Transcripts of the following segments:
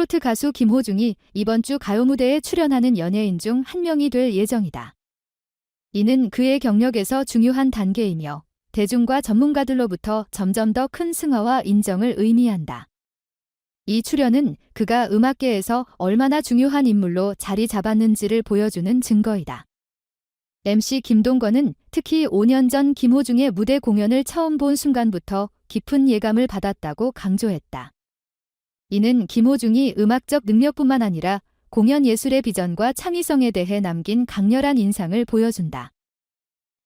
트로트 가수 김호중이 이번 주 가요 무대에 출연하는 연예인 중 한 명이 될 예정이다. 이는 그의 경력에서 중요한 단계이며 대중과 전문가들로부터 점점 더 큰 승화와 인정을 의미한다. 이 출연은 그가 음악계에서 얼마나 중요한 인물로 자리 잡았는지를 보여주는 증거이다. MC 김동건은 특히 5년 전 김호중의 무대 공연을 처음 본 순간부터 깊은 예감을 받았다고 강조했다. 이는 김호중이 음악적 능력뿐만 아니라 공연 예술의 비전과 창의성에 대해 남긴 강렬한 인상을 보여준다.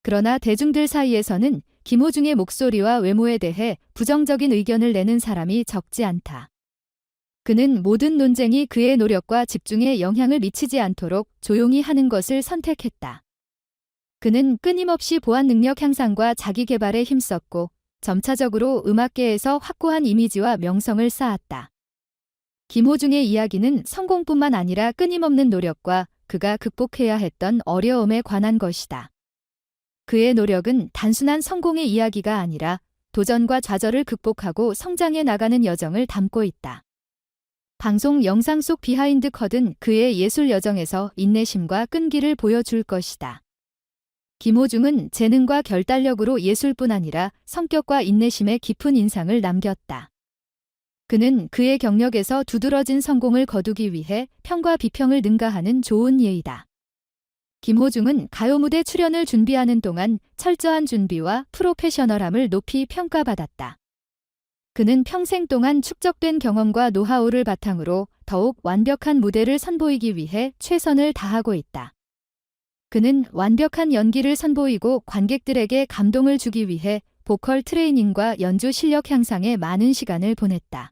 그러나 대중들 사이에서는 김호중의 목소리와 외모에 대해 부정적인 의견을 내는 사람이 적지 않다. 그는 모든 논쟁이 그의 노력과 집중에 영향을 미치지 않도록 조용히 하는 것을 선택했다. 그는 끊임없이 보안 능력 향상과 자기 개발에 힘썼고 점차적으로 음악계에서 확고한 이미지와 명성을 쌓았다. 김호중의 이야기는 성공뿐만 아니라 끊임없는 노력과 그가 극복해야 했던 어려움에 관한 것이다. 그의 노력은 단순한 성공의 이야기가 아니라 도전과 좌절을 극복하고 성장해 나가는 여정을 담고 있다. 방송 영상 속 비하인드 컷은 그의 예술 여정에서 인내심과 끈기를 보여줄 것이다. 김호중은 재능과 결단력으로 예술뿐 아니라 성격과 인내심에 깊은 인상을 남겼다. 그는 그의 경력에서 두드러진 성공을 거두기 위해 평과 비평을 능가하는 좋은 예이다. 김호중은 가요 무대 출연을 준비하는 동안 철저한 준비와 프로페셔널함을 높이 평가받았다. 그는 평생 동안 축적된 경험과 노하우를 바탕으로 더욱 완벽한 무대를 선보이기 위해 최선을 다하고 있다. 그는 완벽한 연기를 선보이고 관객들에게 감동을 주기 위해 보컬 트레이닝과 연주 실력 향상에 많은 시간을 보냈다.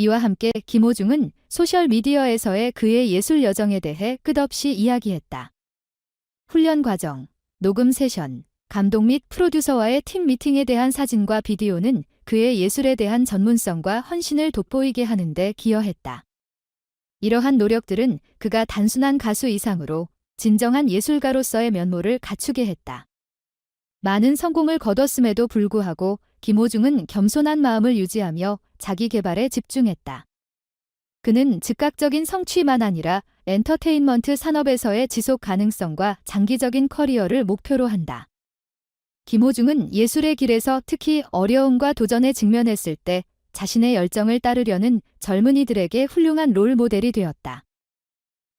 이와 함께 김호중은 소셜미디어에서의 그의 예술 여정에 대해 끝없이 이야기했다. 훈련 과정, 녹음 세션, 감독 및 프로듀서와의 팀 미팅에 대한 사진과 비디오는 그의 예술에 대한 전문성과 헌신을 돋보이게 하는데 기여했다. 이러한 노력들은 그가 단순한 가수 이상으로 진정한 예술가로서의 면모를 갖추게 했다. 많은 성공을 거뒀음에도 불구하고 김호중은 겸손한 마음을 유지하며 자기 개발에 집중했다. 그는 즉각적인 성취만 아니라 엔터테인먼트 산업에서의 지속 가능성과 장기적인 커리어를 목표로 한다. 김호중은 예술의 길에서 특히 어려움과 도전에 직면했을 때 자신의 열정을 따르려는 젊은이들에게 훌륭한 롤 모델이 되었다.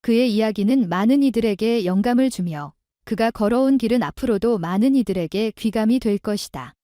그의 이야기는 많은 이들에게 영감을 주며 그가 걸어온 길은 앞으로도 많은 이들에게 귀감이 될 것이다.